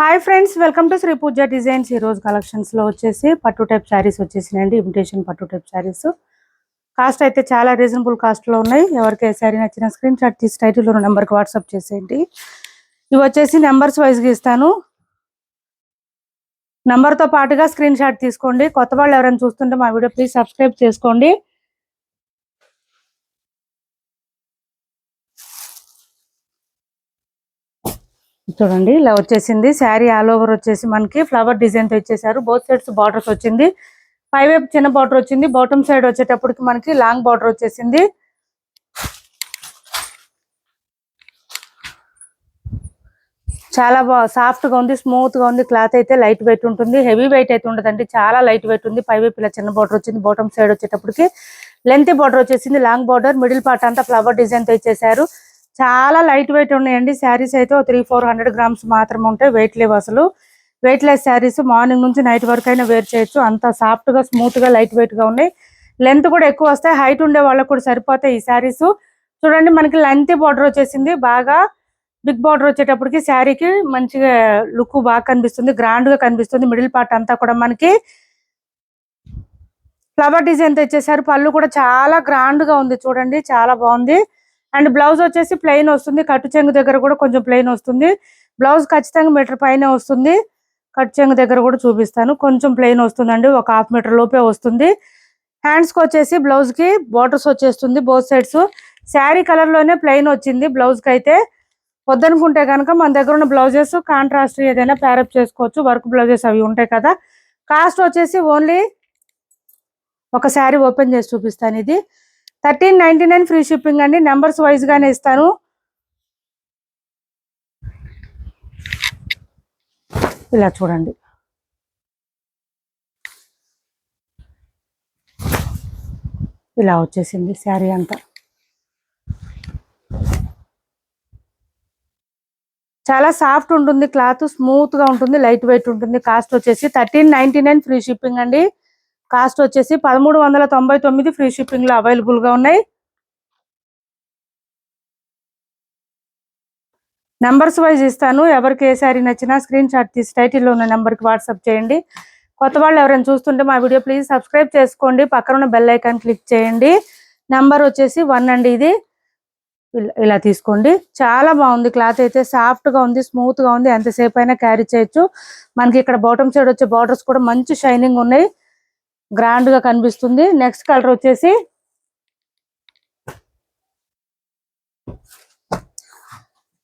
Hi friends welcome to Sri Pooja designs ఈ రోజు కలెక్షన్స్లో వచ్చేసి పట్టు టైప్ శారీస్ వచ్చేసినాయండి ఇమిటేషన్ పట్టు టైప్ శారీస్ కాస్ట్ అయితే చాలా రీజనబుల్ కాస్ట్లో ఉన్నాయి. ఎవరికి ఏ శారీ నచ్చిన స్క్రీన్ షాట్ తీసి టైటిల్ ఉన్న నెంబర్కి వాట్సాప్ చేసేయండి. ఇవి వచ్చేసి నెంబర్స్ వైజ్గా ఇస్తాను. నెంబర్తో పాటుగా స్క్రీన్ షాట్ తీసుకోండి. కొత్త వాళ్ళు ఎవరైనా చూస్తుంటే మా వీడియో ప్లీజ్ సబ్స్క్రైబ్ చేసుకోండి. చూడండి ఇలా వచ్చేసింది. శారీ ఆల్ ఓవర్ వచ్చేసి మనకి ఫ్లవర్ డిజైన్తో ఇచ్చేసారు బోత్ సైడ్స్ బార్డర్స్ వచ్చింది. పై వైపు చిన్న బార్డర్ వచ్చింది. బాటమ్ సైడ్ వచ్చేటప్పటికి మనకి లాంగ్ బార్డర్ వచ్చేసింది. చాలా బాగా సాఫ్ట్గా ఉంది స్మూత్గా ఉంది. క్లాత్ అయితే లైట్ వెయిట్ ఉంటుంది. హెవీ వెయిట్ అయితే ఉండదండి. చాలా లైట్ వెయిట్ ఉంది. పై వైపు ఇలా చిన్న బార్డర్ వచ్చింది. బాటమ్ సైడ్ వచ్చేటప్పటికి లెంత్ బార్డర్ వచ్చేసింది. లాంగ్ బార్డర్ మిడిల్ పార్ట్ అంతా ఫ్లవర్ డిజైన్తో ఇచ్చేసారు చాలా లైట్ వెయిట్ ఉన్నాయండి. శారీస్ అయితే త్రీ ఫోర్ హండ్రెడ్ గ్రామ్స్ మాత్రం ఉంటాయి. వెయిట్ లేవు అసలు. వెయిట్ లెస్ శారీస్ మార్నింగ్ నుంచి నైట్ వరకు అయినా వేర్ చేయొచ్చు. అంత సాఫ్ట్గా స్మూత్గా లైట్ వెయిట్గా ఉన్నాయి. లెంత్ కూడా ఎక్కువ వస్తాయి. హైట్ ఉండే వాళ్ళకి కూడా సరిపోతాయి ఈ శారీస్ చూడండి మనకి లెంత్ బార్డర్ వచ్చేసింది. బాగా బిగ్ బార్డర్ వచ్చేటప్పటికి శారీకి మంచిగా లుక్ బాగా కనిపిస్తుంది. గ్రాండ్గా కనిపిస్తుంది. మిడిల్ పార్ట్ అంతా కూడా మనకి. ఫ్లవర్ డిజైన్ తెచ్చేసారు. పళ్ళు కూడా చాలా గ్రాండ్గా ఉంది. చూడండి చాలా బాగుంది. అండ్ బ్లౌజ్ వచ్చేసి ప్లెయిన్ వస్తుంది. కట్టు చెంగు దగ్గర కూడా కొంచెం ప్లెయిన్ వస్తుంది. బ్లౌజ్ ఖచ్చితంగా మీటర్ పైన వస్తుంది. కట్ చెంగు దగ్గర కూడా చూపిస్తాను. కొంచెం ప్లెయిన్ వస్తుందండి. ఒక హాఫ్ మీటర్ లోపే వస్తుంది. హ్యాండ్స్కి వచ్చేసి బ్లౌజ్కి బోర్డర్స్ వచ్చేస్తుంది బోత్ సైడ్స్. శారీ కలర్లోనే ప్లెయిన్ వచ్చింది బ్లౌజ్కి అయితే వద్దనుకుంటే కనుక మన దగ్గర ఉన్న బ్లౌజెస్ కాంట్రాస్ట్ ఏదైనా ప్యారప్ చేసుకోవచ్చు. వర్క్ బ్లౌజెస్ అవి ఉంటాయి కదా. కాస్ట్ వచ్చేసి ఓన్లీ ఒక శారీ ఓపెన్ చేసి చూపిస్తాను ఇది. Thirteen ninety nine free shipping అండి. నెంబర్స్ వైజ్గానే ఇస్తాను. ఇలా చూడండి. ఇలా వచ్చేసింది శారీ అంతా. చాలా సాఫ్ట్ ఉంటుంది క్లాత్ స్మూత్గా ఉంటుంది లైట్ వెయిట్ ఉంటుంది. కాస్ట్ వచ్చేసి thirteen ninety nine free shipping అండి. కాస్ట్ వచ్చేసి పదమూడు వందల తొంభై తొమ్మిది ఫ్రీ షిప్పింగ్లో అవైలబుల్గా ఉన్నాయి. నెంబర్స్ వైజ్ ఇస్తాను. ఎవరికి ఏ శారీ నచ్చినా స్క్రీన్ షాట్ తీసి టైటిల్లో ఉన్న నెంబర్కి వాట్సాప్ చేయండి. కొత్త వాళ్ళు ఎవరైనా చూస్తుంటే మా వీడియో ప్లీజ్ సబ్స్క్రైబ్ చేసుకోండి. పక్కన ఉన్న బెల్ ఐకాన్ క్లిక్ చేయండి. నెంబర్ వచ్చేసి వన్ అండి ఇది. ఇలా- ఇలా తీసుకోండి. చాలా బాగుంది. క్లాత్ అయితే సాఫ్ట్గా ఉంది స్మూత్గా ఉంది ఎంతసేపు అయినా క్యారీ చేయొచ్చు. మనకి ఇక్కడ బాటమ్ సైడ్ వచ్చే బార్డర్స్ కూడా మంచి షైనింగ్ ఉన్నాయి. గ్రాండ్గా కనిపిస్తుంది. నెక్స్ట్ కలర్ వచ్చేసి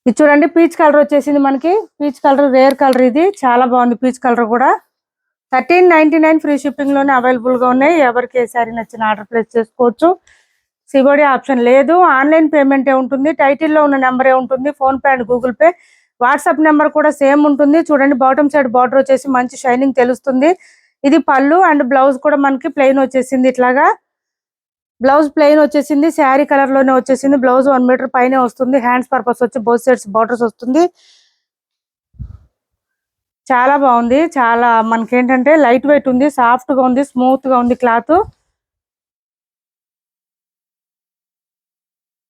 ఇది చూడండి పీచ్ కలర్ వచ్చేసింది మనకి. పీచ్ కలర్ రేర్ కలర్ ఇది. చాలా బాగుంది పీచ్ కలర్ కూడా. థర్టీన్ నైన్టీ నైన్ ఫ్రీ షిప్పింగ్లోనే అవైలబుల్గా ఉన్నాయి. ఎవరికి ఏ సారీ నచ్చిన ఆర్డర్ ప్లేస్ చేసుకోవచ్చు. సిబోడి ఆప్షన్ లేదు. ఆన్లైన్ పేమెంట్ ఏ ఉంటుంది. టైటిల్లో ఉన్న నెంబరే ఉంటుంది. PhonePe and Google Pay WhatsApp number కూడా సేమ్ ఉంటుంది. చూడండి బాటమ్ సైడ్ బార్డర్ వచ్చేసి మంచి షైనింగ్ తెలుస్తుంది. ఇది పళ్ళు అండ్ బ్లౌజ్ కూడా మనకి ప్లెయిన్ వచ్చేసింది ఇట్లాగా. బ్లౌజ్ ప్లెయిన్ వచ్చేసింది శారీ కలర్లోనే వచ్చేసింది బ్లౌజ్ వన్ మీటర్ పైనే వస్తుంది హ్యాండ్స్ పర్పస్ వచ్చి బోత్ సైడ్స్ బార్డర్స్ వస్తుంది. చాలా బాగుంది చాలా మనకి ఏంటంటే లైట్ వెయిట్ ఉంది సాఫ్ట్గా ఉంది స్మూత్గా ఉంది క్లాత్.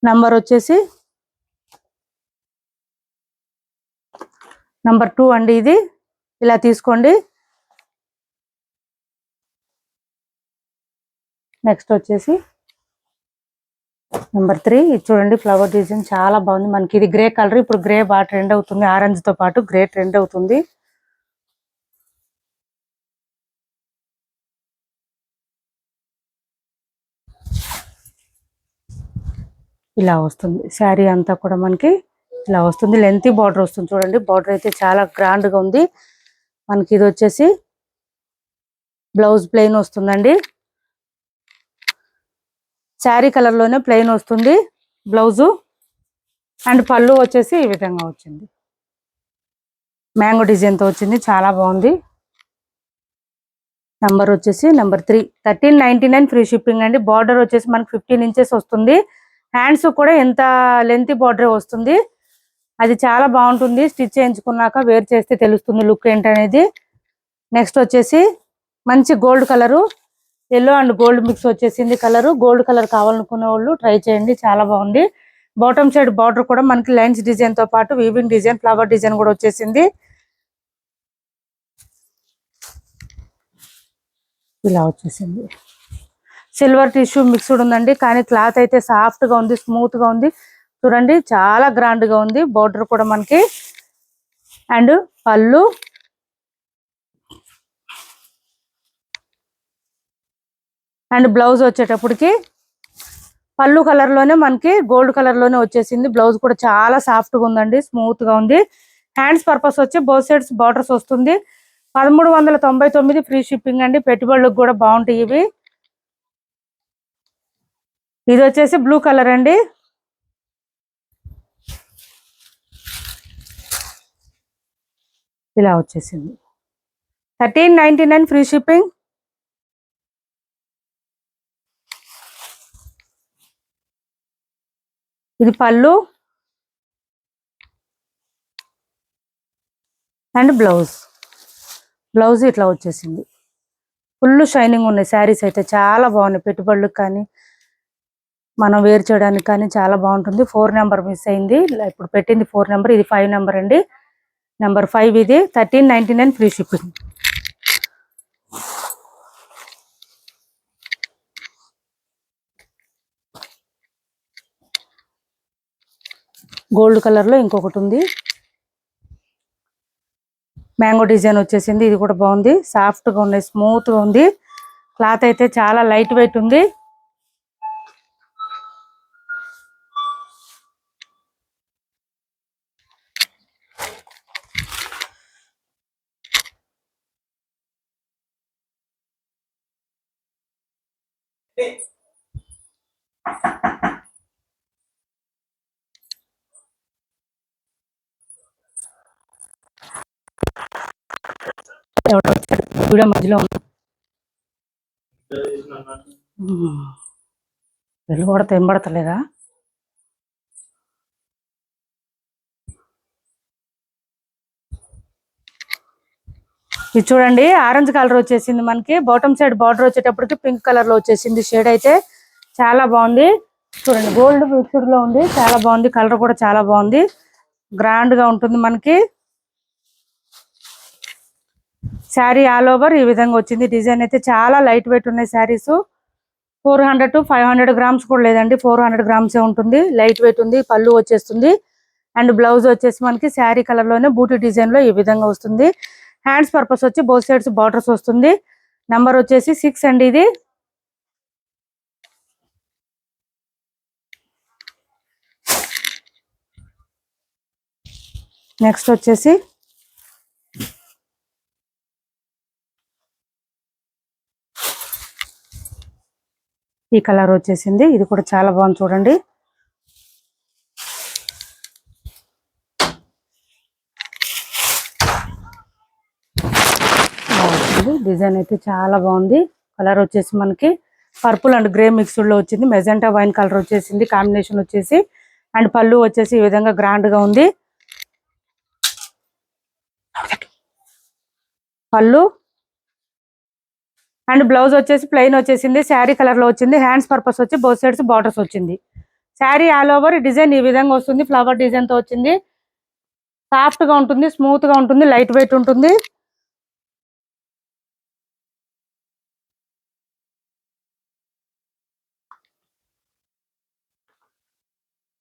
నంబర్ వచ్చేసి నంబర్ టూ అండి ఇది. ఇలా తీసుకోండి. నెక్స్ట్ వచ్చేసి నెంబర్ త్రీ ఇది చూడండి ఫ్లవర్ డిజైన్ చాలా బాగుంది. మనకి ఇది గ్రే కలర్ ఇప్పుడు గ్రే బాగా ట్రెండ్ అవుతుంది. ఆరెంజ్తో పాటు గ్రే ట్రెండ్ అవుతుంది. ఇలా వస్తుంది. శారీ అంతా కూడా మనకి ఇలా వస్తుంది. లెంతీ బార్డర్ వస్తుంది చూడండి. బార్డర్ అయితే చాలా గ్రాండ్గా ఉంది. మనకి ఇది వచ్చేసి బ్లౌజ్ ప్లెయిన్ వస్తుందండి. శారీ కలర్లోనే ప్లెయిన్ వస్తుంది బ్లౌజు. అండ్ పళ్ళు వచ్చేసి ఈ విధంగా వచ్చింది. మ్యాంగో డిజైన్తో వచ్చింది చాలా బాగుంది. నెంబర్ వచ్చేసి number three. Thirteen ninety nine free shipping అండి. బార్డర్ వచ్చేసి మనకి ఫిఫ్టీన్ ఇంచెస్ వస్తుంది. హ్యాండ్స్ కూడా ఎంత లెంత్ బార్డర్ వస్తుంది అది చాలా బాగుంటుంది. స్టిచ్ చేయించుకున్నాక వేర్ చేస్తే తెలుస్తుంది లుక్ ఏంటనేది. నెక్స్ట్ వచ్చేసి మంచి gold colour. Yellow and gold mix వచ్చేసింది కలర్ గోల్డ్ కలర్ కావాలనుకునే వాళ్ళు ట్రై చేయండి. చాలా బాగుంది. బాటమ్ సైడ్ బార్డర్ కూడా మనకి లైన్స్ డిజైన్తో పాటు వీవింగ్ డిజైన్ ఫ్లవర్ డిజైన్ కూడా వచ్చేసింది. ఇలా వచ్చేసింది. సిల్వర్ టిష్యూ మిక్స్డ్ ఉందండి. కానీ క్లాత్ అయితే సాఫ్ట్గా ఉంది స్మూత్గా ఉంది. చూడండి చాలా గ్రాండ్గా ఉంది. బార్డర్ కూడా మనకి. అండ్ పళ్ళు అండ్ బ్లౌజ్ వచ్చేటప్పటికి పళ్ళు కలర్లోనే మనకి గోల్డ్ కలర్లోనే వచ్చేసింది. బ్లౌజ్ కూడా చాలా సాఫ్ట్గా ఉందండి స్మూత్గా ఉంది. హ్యాండ్స్ పర్పస్ వచ్చి బోత్ సైడ్స్ బార్డర్స్ వస్తుంది. పదమూడు వందల తొంభై తొమ్మిది ఫ్రీ షిప్పింగ్ అండి. పెట్టుబడులకు కూడా బాగుంటాయి ఇవి. ఇది వచ్చేసి బ్లూ కలర్ అండి. ఇలా వచ్చేసింది. Thirteen ninety nine free shipping ఇది పళ్ళు అండ్ బ్లౌజ్. బ్లౌజ్ ఇట్లా వచ్చేసింది. ఫుల్ షైనింగ్ ఉన్నాయి. శారీస్ అయితే చాలా బాగున్నాయి. పెట్టుబడులకు కానీ మనం వేర్ చేయడానికి కానీ చాలా బాగుంటుంది. ఫోర్ నెంబర్ మిస్ అయింది. ఇప్పుడు పెట్టింది ఫోర్ నెంబర్. ఇది ఫైవ్ నెంబర్ అండి. నెంబర్ ఫైవ్ ఇది. Thirteen ninety nine free shipping. Gold కలర్లో ఇంకొకటి ఉంది. మ్యాంగో డిజైన్ వచ్చేసింది. ఇది కూడా బాగుంది. సాఫ్ట్గా స్మూత్గా స్మూత్గా ఉంది. క్లాత్ అయితే చాలా లైట్ వెయిట్ ఉంది. ఎవడో వచ్చాడు వీడియో మధ్యలో ఉన్నా. వెళ్ళి కూడా తెంబడతలేదా? ఇది చూడండి ఆరెంజ్ కలర్ వచ్చేసింది మనకి. బాటమ్ సైడ్ బార్డర్ వచ్చేటప్పటికి పింక్ కలర్లో వచ్చేసింది. షేడ్ అయితే చాలా బాగుంది. చూడండి గోల్డ్ మిక్స్డ్లో ఉంది. చాలా బాగుంది. కలర్ కూడా చాలా బాగుంది. గ్రాండ్గా ఉంటుంది మనకి. శారీ ఆల్ ఓవర్ ఈ విధంగా వచ్చింది. డిజైన్ అయితే చాలా లైట్ వెయిట్ ఉన్నాయి saris. Four hundred to five hundred grams కూడా లేదండి. ఫోర్ హండ్రెడ్ గ్రామ్స్ ఉంటుంది. లైట్ వెయిట్ ఉంది. పళ్ళు వచ్చేస్తుంది. అండ్ బ్లౌజ్ వచ్చేసి మనకి శారీ కలర్లోనే బూటీ డిజైన్లో ఈ విధంగా వస్తుంది. హ్యాండ్స్ పర్పస్ వచ్చి బోత్ సైడ్స్ బార్డర్స్ వస్తుంది. నంబర్ వచ్చేసి సిక్స్ అండి ఇది. నెక్స్ట్ వచ్చేసి ఈ కలర్ వచ్చేసింది. ఇది కూడా చాలా బాగుంది చూడండి. డిజైన్ అయితే చాలా బాగుంది. కలర్ వచ్చేసి మనకి పర్పుల్ అండ్ గ్రే మిక్స్డ్లో వచ్చింది. మెజెంటా వైన్ కలర్ వచ్చేసింది. కాంబినేషన్ వచ్చేసి అండ్ పళ్ళు వచ్చేసి ఈ విధంగా గ్రాండ్గా ఉంది. పళ్ళు అండ్ బ్లౌజ్ వచ్చేసి ప్లెయిన్ వచ్చేసింది శారీ కలర్లో వచ్చింది హ్యాండ్స్ పర్పస్ వచ్చి బోత్ సైడ్స్ బార్డర్స్ వచ్చింది. శారీ ఆల్ ఓవర్ డిజైన్ ఈ విధంగా వస్తుంది ఫ్లవర్ డిజైన్తో వచ్చింది. సాఫ్ట్గా ఉంటుంది స్మూత్గా ఉంటుంది లైట్ వెయిట్ ఉంటుంది.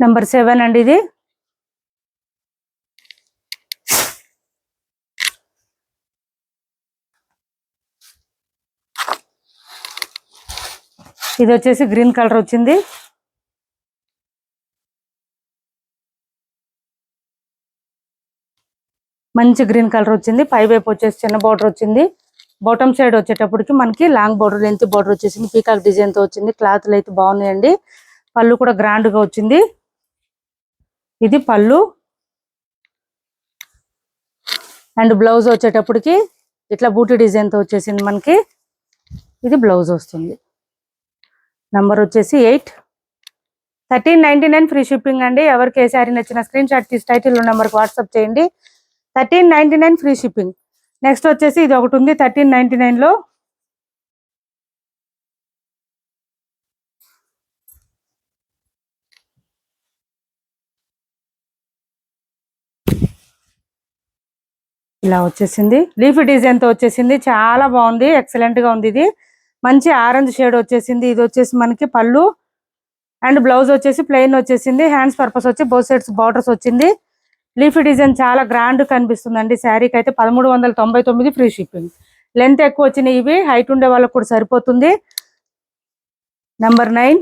నెంబర్ సెవెన్ అండి ఇది. ఇది వచ్చేసి గ్రీన్ కలర్ వచ్చింది. మంచి గ్రీన్ కలర్ వచ్చింది. పై వైపు వచ్చేసి చిన్న బార్డర్ వచ్చింది. బాటమ్ సైడ్ వచ్చేటప్పటికి మనకి లాంగ్ బార్డర్ లెంత్ బార్డర్ వచ్చేసింది. పీకాక్ డిజైన్తో వచ్చింది. క్లాత్లు అయితే బాగున్నాయండి. పళ్ళు కూడా గ్రాండ్గా వచ్చింది. ఇది పళ్ళు. అండ్ బ్లౌజ్ వచ్చేటప్పటికి ఇట్లా బూటీ డిజైన్తో వచ్చేసింది మనకి. ఇది బ్లౌజ్ వస్తుంది. నంబర్ వచ్చేసి eight. Thirteen ninety nine free shipping అండి. ఎవరికి ఏ శారీ నచ్చిన స్క్రీన్ షాట్ తీసి టైటిల్ నెంబర్కి వాట్సాప్ చేయండి. Thirteen ninety nine free shipping. Next వచ్చేసి ఇది ఒకటి ఉంది. థర్టీన్ నైన్టీ నైన్లో ఇలా వచ్చేసింది. లీఫ్ డిజైన్తో వచ్చేసింది. చాలా బాగుంది. ఎక్సలెంట్గా ఉంది ఇది. మంచి ఆరెంజ్ షేడ్ వచ్చేసింది ఇది వచ్చేసి మనకి పళ్ళు అండ్ బ్లౌజ్ వచ్చేసి ప్లెయిన్ వచ్చేసింది హ్యాండ్స్ పర్పస్ వచ్చి బోత్ సైడ్స్ బార్డర్స్ వచ్చింది. లీఫ్ డిజైన్ చాలా గ్రాండ్ కనిపిస్తుందండి శారీకి అయితే పదమూడు వందల తొంభై తొమ్మిది ఫ్రీ షిప్పింగ్. లెంత్ ఎక్కువ వచ్చినాయి ఇవి హైట్ ఉండే వాళ్ళకి కూడా సరిపోతుంది. Number nine.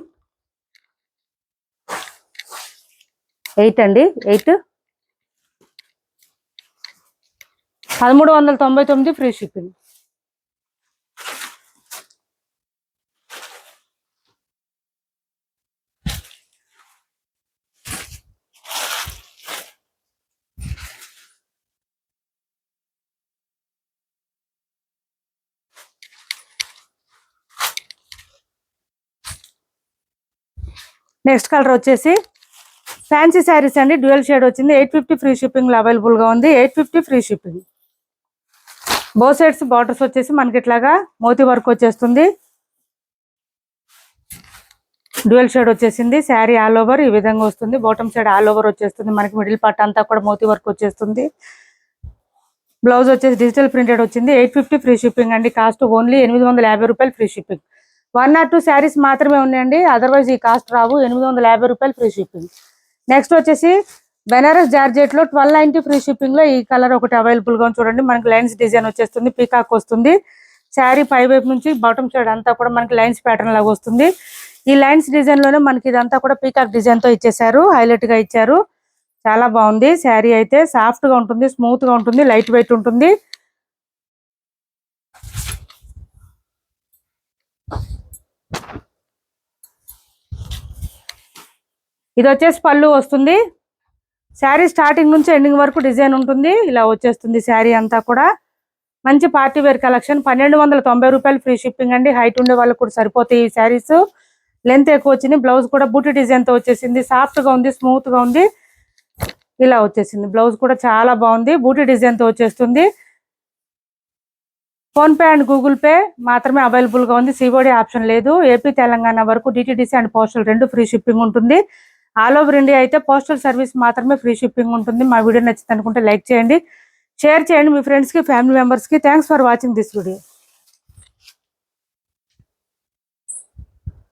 ఎయిట్ అండి ఎయిట్. పదమూడు వందల తొంభై తొమ్మిది ఫ్రీ షిప్పింగ్. నెక్స్ట్ కలర్ వచ్చేసి ఫ్యాన్సీ శారీస్ అండి. డ్యూయల్ షేడ్ వచ్చింది. ఎయిట్ ఫిఫ్టీ ఫ్రీ షిప్పింగ్లో అవైలబుల్గా అవైలబుల్గా ఉంది. Eight fifty free shipping. Both sides borders వచ్చేసి మనకి ఇట్లాగా మోతీ వర్క్ వచ్చేస్తుంది. డ్యూయల్ షేడ్ వచ్చేసింది. శారీ ఆల్ ఓవర్ ఈ విధంగా వస్తుంది. బాటమ్ సైడ్ ఆల్ ఓవర్ వచ్చేస్తుంది. మనకి మిడిల్ పార్ట్ అంతా కూడా మోతీ వర్క్ వచ్చేస్తుంది. బ్లౌజ్ వచ్చేసి డిజిటల్ ప్రింటెడ్ వచ్చింది. ఎయిట్ ఫిఫ్టీ ఫ్రీ షిప్పింగ్ అండి. కాస్ట్ ఓన్లీ ఎనిమిది వందల యాభై రూపాయలు free shipping. One or two saris మాత్రమే ఉన్నాయండి. అదర్వైజ్ ఈ కాస్ట్ రావు. ఎనిమిది వందల యాభై రూపాయలు ఫ్రీ షిప్పింగ్ నెక్స్ట్ వచ్చేసి బెనారస్ జార్జెట్లో ట్వెల్వ్ నైన్టీ ఫ్రీ షిప్పింగ్లో ఈ కలర్ ఒకటి అవైలబుల్గా ఉంది. చూడండి మనకి లైన్స్ డిజైన్ వచ్చేస్తుంది పీకాక్ వస్తుంది. శారీ పై వైపు నుంచి బాటమ్ సైడ్ అంతా కూడా మనకి లైన్స్ ప్యాటర్న్ లాగా వస్తుంది. ఈ లైన్స్ డిజైన్లోనే మనకి ఇదంతా కూడా పీకాక్ డిజైన్తో ఇచ్చేసారు హైలైట్గా ఇచ్చారు. చాలా బాగుంది. శారీ అయితే సాఫ్ట్గా ఉంటుంది స్మూత్గా ఉంటుంది లైట్ వెయిట్ ఉంటుంది. ఇది వచ్చేసి పళ్ళు వస్తుంది. శారీ స్టార్టింగ్ నుంచి ఎండింగ్ వరకు డిజైన్ ఉంటుంది. ఇలా వచ్చేస్తుంది శారీ అంతా కూడా. మంచి పార్టీ వేర్ కలెక్షన్. పన్నెండు వందల తొంభై రూపాయలు ఫ్రీ షిప్పింగ్ అండి. హైట్ ఉండే వాళ్ళకి కూడా సరిపోతాయి ఈ శారీస్. లెంత్ ఎక్కువ వచ్చింది. బ్లౌజ్ కూడా బూటీ డిజైన్తో వచ్చేసింది. సాఫ్ట్గా ఉంది స్మూత్గా ఉంది. ఇలా వచ్చేసింది. బ్లౌజ్ కూడా చాలా బాగుంది. బూటీ డిజైన్తో వచ్చేస్తుంది. Phone pay and Google Pay మాత్రమే అవైలబుల్గా ఉంది. సిఓడి ఆప్షన్ లేదు. ఏపీ తెలంగాణ వరకు డిటిడిసి అండ్ పోస్టల్ రెండు ఫ్రీ షిప్పింగ్ ఉంటుంది. ఆల్ ఓవర్ ఇండియా అయితే పోస్టల్ సర్వీస్ మాత్రమే ఫ్రీ షిప్పింగ్ ఉంటుంది. మా వీడియో నచ్చింది అనుకుంటే లైక్ చేయండి షేర్ చేయండి మీ ఫ్రెండ్స్కి ఫ్యామిలీ మెంబర్స్కి. Thanks for watching this video